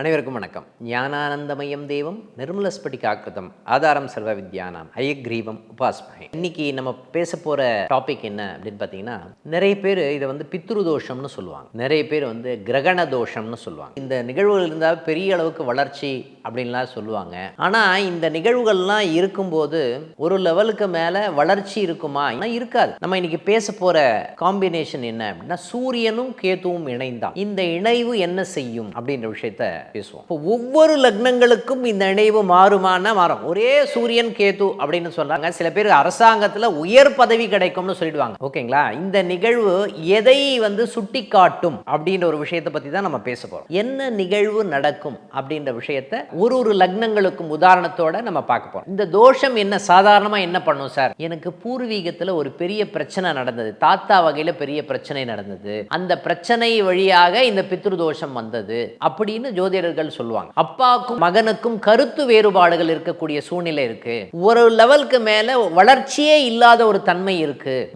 அனைவருக்கும் வணக்கம். ஞானானந்தமயம் தேவம் நிர்மலஸ்பட்டிகாக்கிருதம் ஆதாரம் சர்வ வித்யானாம் ஐயக்ரீவம் உபாஸ்மகை. இன்னைக்கு நம்ம பேச போகிற டாபிக் என்ன அப்படின்னு பார்த்தீங்கன்னா நிறைய பேர் இதை வந்து பித்ரு தோஷம்னு சொல்லுவாங்க. நிறைய பேர் வந்து கிரகண தோஷம்னு சொல்லுவாங்க. இந்த நிகழ்வுகள் இருந்தால் பெரிய அளவுக்கு வளர்ச்சி அப்படின்லாம் சொல்லுவாங்க. ஆனால் இந்த நிகழ்வுகள்லாம் இருக்கும்போது ஒரு லெவலுக்கு மேலே வளர்ச்சி இருக்குமா? ஆனால் இருக்காது. நம்ம இன்னைக்கு பேச போகிற காம்பினேஷன் என்ன அப்படின்னா சூரியனும் கேதுவும் இணைந்தான். இந்த இணைவு என்ன செய்யும் அப்படின்ற விஷயத்த பேசுவோம். இப்போ ஒவ்வொரு லக்னங்களுக்கும் இந்த இணைவு மாறுமானா மாறும். ஒரே சூரியன் கேது அப்படின்னு சொல்கிறாங்க சில பேர் அரசாங்கத்தில் உயர் பதவி கிடைக்கும்னு சொல்லிடுவாங்க. ஓகேங்களா? இந்த நிகழ்வு எதை வந்து சுட்டி காட்டும் அப்படின்ற ஒரு விஷயத்தை பற்றி தான் நம்ம பேச போகிறோம் என்ன நிகழ்வு நடக்கும் அப்படின்ற விஷயத்த ஒரு ஒரு லக்னங்களுக்கும் உதாரணத்தோட நம்ம பார்க்க போறோம். இந்த தோஷம் என்ன? சாதாரணமா என்ன பண்ணும் சார்? எனக்கு பூர்வீகத்துல ஒரு பெரிய பிரச்சனை நடந்தது. தாத்தா வகையில பெரிய பிரச்சனை நடந்தது. அந்த பிரச்சனை வழியாக இந்த பித்ரு தோஷம் வந்தது அப்படின்னு ஜோதிடர்கள் சொல்லுவாங்க. அப்பாவுக்கும் மகனுக்கும் கருத்து வேறுபாடுகள் இருக்கக்கூடிய சூழ்நிலை இருக்கு. ஒரு லெவலுக்கு மேல வளர்ச்சியே இல்லாத ஒரு தன்மை இருக்கு.